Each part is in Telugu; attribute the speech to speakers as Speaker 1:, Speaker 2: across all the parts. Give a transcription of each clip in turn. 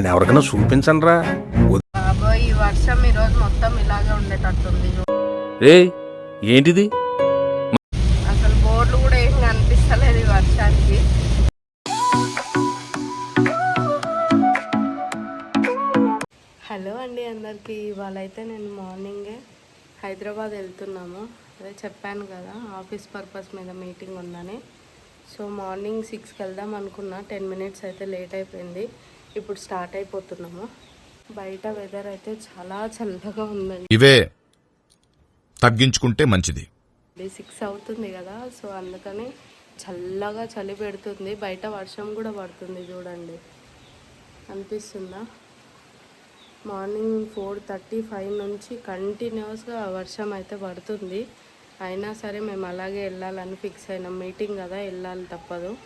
Speaker 1: అని ఎవరికైనా చూపించండి రా
Speaker 2: బాబోయ్ ఈ వర్షం ఈ రోజు మొత్తం ఇలాగే ఉండేటట్టుంది.
Speaker 1: రే ఏంటిది?
Speaker 2: అసలు బోర్డు కూడా ఏం కనిపిస్తలేదు ఈ వర్షానికి. హలో అండి అందరికీ ఇవాళ అయితే నేను మార్నింగే హైదరాబాద్ వెళ్తున్నాము. అదే చెప్పాను కదా ఆఫీస్ పర్పస్ మీద మీటింగ్ ఉందని. సో మార్నింగ్ సిక్స్కి వెళ్దాం అనుకున్నా టెన్ మినిట్స్ అయితే లేట్ అయిపోయింది. ఇప్పుడు స్టార్ట్ అయిపోతున్నాము. బయట వెదర్ అయితే చాలా చల్లగా ఉందండి.
Speaker 3: ఇవే తగ్గించుకుంటే మంచిది.
Speaker 2: సిక్స్ అవుతుంది కదా సో అందుకని చల్లగా చలి పెడుతుంది. బయట వర్షం కూడా పడుతుంది చూడండి. అనిపిస్తుందా? మార్నింగ్ ఫోర్ థర్టీ ఫైవ్ నుంచి కంటిన్యూస్గా వర్షం అయితే పడుతుంది. అయినా సరే మేము అలాగే వెళ్ళాలని ఫిక్స్ అయినాం. మీటింగ్ కదా వెళ్ళాలి తప్పదు.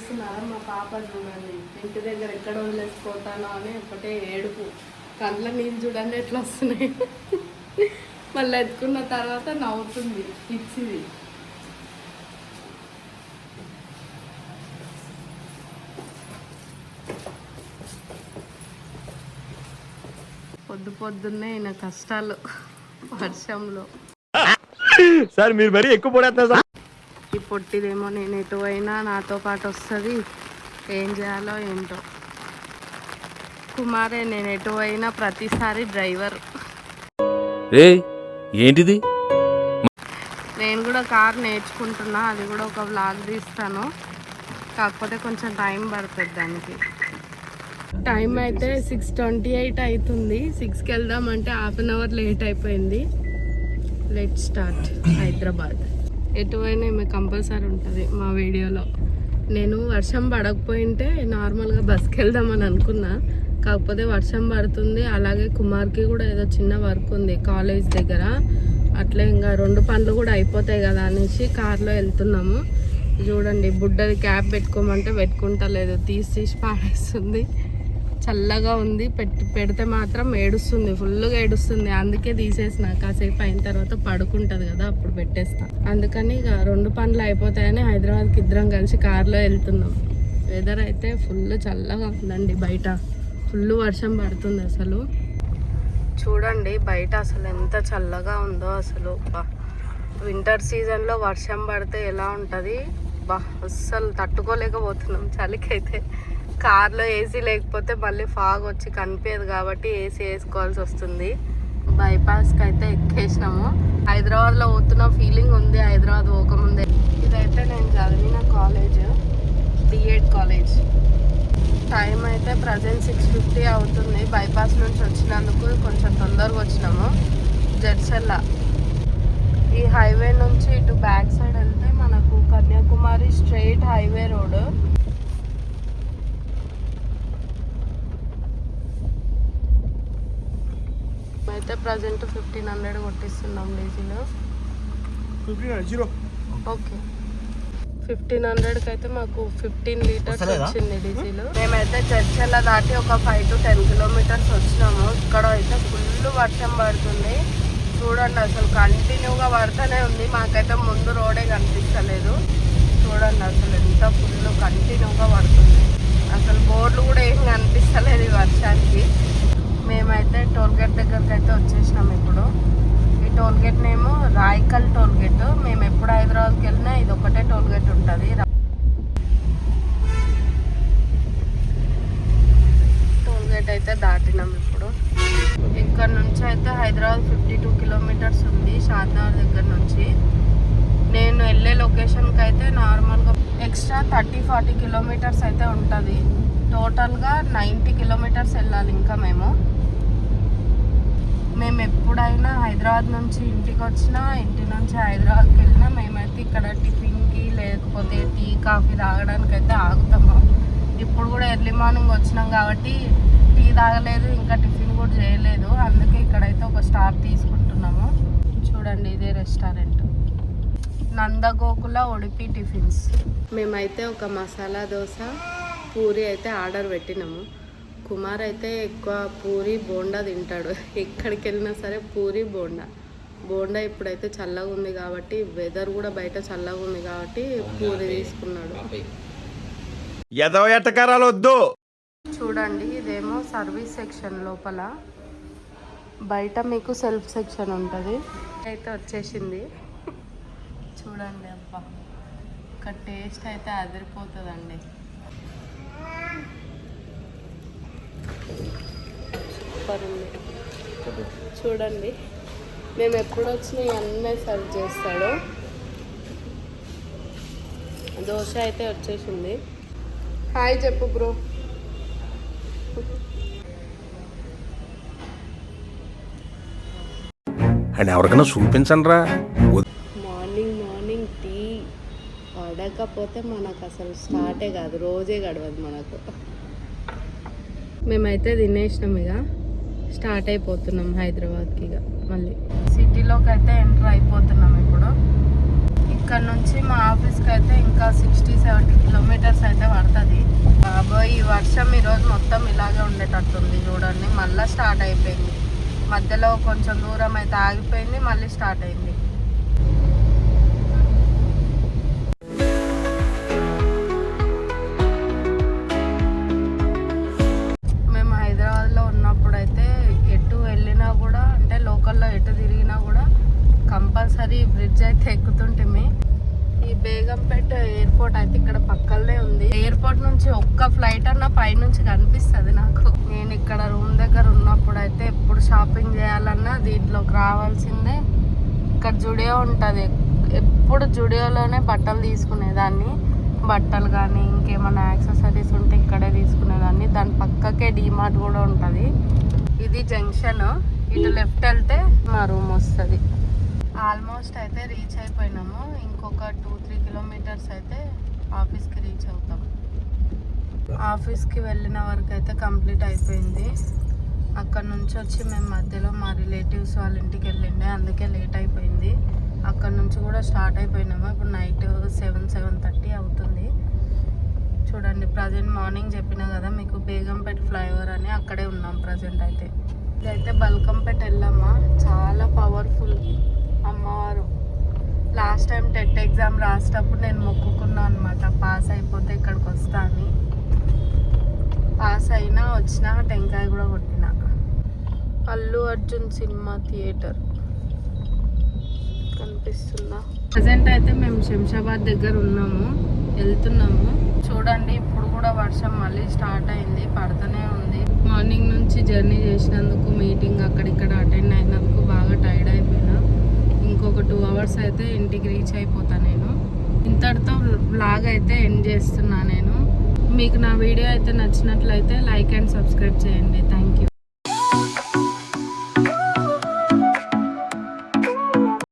Speaker 2: చూస్తున్నారా. మా పాప చూడండి. ఇంటి దగ్గర ఎక్కడ వదిలేసిపోతానో అని ఒకటే ఏడుపు. కళ్ళ నీళ్ళు చూడండి ఎట్లా వస్తున్నాయి. మళ్ళీ ఎత్తుకున్న తర్వాత నవ్వుతుంది. పిచ్చిది. పొద్దు పొద్దున్నే ఈయన కష్టాలు వర్షంలో.
Speaker 4: సార్ మీరు మరీ ఎక్కువ పడేస్తారు సార్.
Speaker 2: పొట్టిదేమో నేను ఎటు అయినా నాతో పాటు వస్తుంది. ఏం చేయాలో ఏంటో. కుమారే నేను ఎటు అయినా ప్రతిసారి డ్రైవర్.
Speaker 1: ఏంటిది?
Speaker 2: నేను కూడా కార్ నేర్చుకుంటున్నా అది కూడా ఒక వ్లాగ్ తీస్తాను. కాకపోతే కొంచెం టైం పడుతుంది దానికి. టైం అయితే సిక్స్ ట్వంటీ ఎయిట్ అవుతుంది సిక్స్కి వెళ్దామంటే హాఫ్ అన్ అవర్ లేట్ అయిపోయింది. Let start Hyderabad. ఎటువైనా ఈమె కంపల్సరీ ఉంటుంది మా వీడియోలో. నేను వర్షం పడకపోయింటే నార్మల్గా బస్కి వెళ్దామని అనుకున్నా. కాకపోతే వర్షం పడుతుంది. అలాగే కుమార్కి కూడా ఏదో చిన్న వర్క్ ఉంది కాలేజ్ దగ్గర. అట్లే ఇంకా రెండు పనులు కూడా అయిపోతాయి కదా అనేసి కార్లో వెళ్తున్నాము. చూడండి బుడ్డది క్యాప్ పెట్టుకోమంటే పెట్టుకుంటలేదు. తీసి తీసి పాడేస్తుంది. చల్లగా ఉంది పెట్టి పెడితే మాత్రం ఏడుస్తుంది ఫుల్గా ఏడుస్తుంది. అందుకే తీసేసిన కాసేపు అయిన తర్వాత పడుకుంటుంది కదా అప్పుడు పెట్టేస్తా. అందుకని ఇక రెండు పనులు అయిపోతాయని హైదరాబాద్కి ఇద్దరం కలిసి కార్లో వెళ్తున్నాం. వెదర్ అయితే ఫుల్ చల్లగా ఉందండి బయట. ఫుల్ వర్షం పడుతుంది అసలు. చూడండి బయట అసలు ఎంత చల్లగా ఉందో అసలు. బా. వింటర్ సీజన్లో వర్షం పడితే ఎలా ఉంటుంది? బా అస్సలు తట్టుకోలేకపోతున్నాం చలికైతే. కార్లో ఏసీ లేకపోతే మళ్ళీ ఫాగ్ వచ్చి కనిపించదు కాబట్టి ఏసీ వేసుకోవాల్సి వస్తుంది. బైపాస్కి అయితే ఎక్కేసినాము. హైదరాబాద్లో పోతున్న ఫీలింగ్ ఉంది. హైదరాబాద్ పోకముందే. ఇదైతే నేను చదివిన కాలేజ్. DEd college. టైం అయితే ప్రజెంట్ సిక్స్ ఫిఫ్టీ అవుతుంది. బైపాస్ నుంచి వచ్చినందుకు కొంచెం తొందరగా వచ్చినాము. జడ్చల్ల. ఈ హైవే నుంచి ఇటు బ్యాక్ సైడ్ వెళ్తే మనకు కన్యాకుమారి స్ట్రైట్ హైవే రోడ్ అయితే ప్రజెంట్ ఫిఫ్టీన్ హండ్రెడ్ కొట్టిస్తున్నాం డీజిల్.
Speaker 4: జీరో
Speaker 2: ఓకే ఫిఫ్టీన్ హండ్రెడ్కి అయితే మాకు ఫిఫ్టీన్ లీటర్స్ వచ్చింది డీజిల్. మేమైతే చర్చల దాటి ఒక ఫైవ్ టు టెన్ కిలోమీటర్స్ వచ్చినాము. ఇక్కడ అయితే ఫుల్ వర్షం పడుతుంది. చూడండి అసలు కంటిన్యూగా పడుతూనే ఉంది. మాకైతే ముందు రోడే కనిపించలేదు చూడండి అసలు ఎంత ఫుల్ కంటిన్యూగా పడుతుంది అసలు బోర్డులు కూడా ఏం కనిపిస్తలేదు ఈ వర్షానికి మేమైతే టోల్ గేట్ దగ్గరికి అయితే వచ్చేసినాం ఇప్పుడు. ఈ టోల్ గేట్ నేమో రాయకల్ టోల్ గేట్ మేము ఎప్పుడు హైదరాబాద్కి వెళ్ళినా ఇది ఒకటే టోల్ గేట్ ఉంటుంది. టోల్ గేట్ అయితే దాటినాం ఇప్పుడు. ఇక్కడ నుంచి అయితే హైదరాబాద్ ఫిఫ్టీ టూ కిలోమీటర్స్ ఉంది షాద్నగర్ దగ్గర నుంచి. నేను వెళ్ళే లొకేషన్కి అయితే నార్మల్గా ఎక్స్ట్రా థర్టీ ఫార్టీ కిలోమీటర్స్ అయితే ఉంటుంది. టోటల్గా నైంటీ కిలోమీటర్స్ వెళ్ళాలి ఇంకా మేము. మేము ఎప్పుడైనా హైదరాబాద్ నుంచి ఇంటికి వచ్చినా ఇంటి నుంచి హైదరాబాద్కి వెళ్ళినా మేమైతే ఇక్కడ టిఫిన్కి లేకపోతే టీ కాఫీ తాగడానికి అయితే ఆగుతాము. ఇప్పుడు కూడా ఎర్లీ మార్నింగ్ వచ్చినాం కాబట్టి టీ తాగలేదు ఇంకా టిఫిన్ కూడా చేయలేదు. అందుకే ఇక్కడైతే ఒక స్టాప్ తీసుకుంటున్నాము. చూడండి ఇదే రెస్టారెంట్. నందగోకుల ఉడిపి టిఫిన్స్. మేమైతే ఒక మసాలా దోశ పూరి అయితే ఆర్డర్ పెట్టినాము. కుమార్ అయితే ఎక్కువ పూరి బోండా తింటాడు. ఎక్కడికి వెళ్ళినా సరే పూరి బోండా. బోండా ఇప్పుడైతే చల్లగా ఉంది కాబట్టి వెదర్ కూడా బయట చల్లగా ఉంది కాబట్టి పూరి తీసుకున్నాడు.
Speaker 4: ఎదవ ఎట్టకారాలు వద్దు
Speaker 2: చూడండి ఇదేమో సర్వీస్ సెక్షన్ లోపల. బయట మీకు సెల్ఫ్ సెక్షన్ ఉంటుంది. అయితే వచ్చేసింది. చూడండి అబ్బా ఒక టేస్ట్ అయితే అదిరిపోతుందండి. సూపర్ ఉంది చూడండి. మేము ఎప్పుడు వచ్చినా అన్నీ సర్వ్ చేస్తాడు. దోశ అయితే వచ్చేసింది. హాయ్ చెప్పు బ్రో.
Speaker 1: ఎవరికైనా చూపించండి రా
Speaker 2: మార్నింగ్ మార్నింగ్ టీ పడకపోతే మనకు అసలు స్టార్టే కాదు. రోజే గడవదు మనకు. మేమైతే తినేసినాం ఇక. స్టార్ట్ అయిపోతున్నాం హైదరాబాద్కి ఇక మళ్ళీ. సిటీలోకి అయితే ఎంటర్ అయిపోతున్నాం ఇప్పుడు. ఇక్కడ నుంచి మా ఆఫీస్కి అయితే ఇంకా సిక్స్టీ సెవెంటీ కిలోమీటర్స్ అయితే పడుతుంది. బాబోయ్ ఈ వర్షం ఈరోజు మొత్తం ఇలాగే ఉండేటట్టుంది చూడండి. మళ్ళీ స్టార్ట్ అయిపోయింది. మధ్యలో కొంచెం దూరం అయితే ఆగిపోయింది మళ్ళీ స్టార్ట్ అయింది. కంపల్సరీ బ్రిడ్జ్ అయితే ఎక్కుతుంటిమి. ఈ బేగంపేట ఎయిర్పోర్ట్ అయితే ఇక్కడ పక్కనే ఉంది. ఎయిర్పోర్ట్ నుంచి ఒక్క ఫ్లైట్ అన్న పైనుంచి కనిపిస్తుంది నాకు. నేను ఇక్కడ రూమ్ దగ్గర ఉన్నప్పుడు అయితే ఎప్పుడు షాపింగ్ చేయాలన్నా దీంట్లోకి రావాల్సిందే. ఇక్కడ జుడియో ఉంటుంది. ఎప్పుడు జుడియోలోనే బట్టలు తీసుకునేదాన్ని. బట్టలు కానీ ఇంకేమైనా యాక్సెసరీస్ ఉంటే ఇక్కడే తీసుకునేదాన్ని. దాని పక్కకే డీమార్ట్ కూడా ఉంటుంది. ఇది జంక్షన్. ఇటు లెఫ్ట్ వెళ్తే మా రూమ్ వస్తుంది. ఆల్మోస్ట్ అయితే రీచ్ అయిపోయినాము. ఇంకొక టూ త్రీ కిలోమీటర్స్ అయితే ఆఫీస్కి రీచ్ అవుతాం. ఆఫీస్కి వెళ్ళిన వరకు అయితే కంప్లీట్ అయిపోయింది. అక్కడ నుంచి వచ్చి మేము మధ్యలో మా రిలేటివ్స్ వాళ్ళ ఇంటికి వెళ్ళిండే అందుకే లేట్ అయిపోయింది. అక్కడ నుంచి కూడా స్టార్ట్ అయిపోయినాము. ఇప్పుడు నైట్ సెవెన్ సెవెన్ థర్టీ అవుతుంది. చూడండి ప్రజెంట్ మార్నింగ్ చెప్పిన కదా మీకు బేగంపేట ఫ్లైఓవర్ అని అక్కడే ఉన్నాం ప్రజెంట్ అయితే. ఇదైతే బల్కంపేట వెళ్ళామా చాలా పవర్ఫుల్ అమ్మవారు లాస్ట్ టైం టెట్ ఎగ్జామ్ రాసేటప్పుడు నేను మొక్కుకున్నాను అనమాట పాస్ అయిపోతే ఇక్కడికి వస్తా అని. పాస్ అయినా వచ్చిన టెంకాయ కూడా కొట్టిన. Allu Arjun cinema theatre. కనిపిస్తుందా? ప్రజెంట్ అయితే మేము శంషాబాద్ దగ్గర ఉన్నాము. వెళ్తున్నాము. చూడండి ఇప్పుడు కూడా వర్షం మళ్ళీ స్టార్ట్ అయింది. పడుతూనే ఉంది. మార్నింగ్ నుంచి జర్నీ చేసినందుకు మీటింగ్ అక్కడిక్కడ అటెండ్ అయినందుకు బాగా టైర్డ్ అయిపోయినా. టూ అవర్స్ అయితే ఇంటికి రీచ్ అయిపోతా నేను. ఇంతటితో బ్లాగ్ అయితే ఎండ్ చేస్తున్నా నేను. మీకు నా వీడియో అయితే నచ్చినట్లయితే లైక్ అండ్ సబ్స్క్రైబ్ చేయండి. Thank you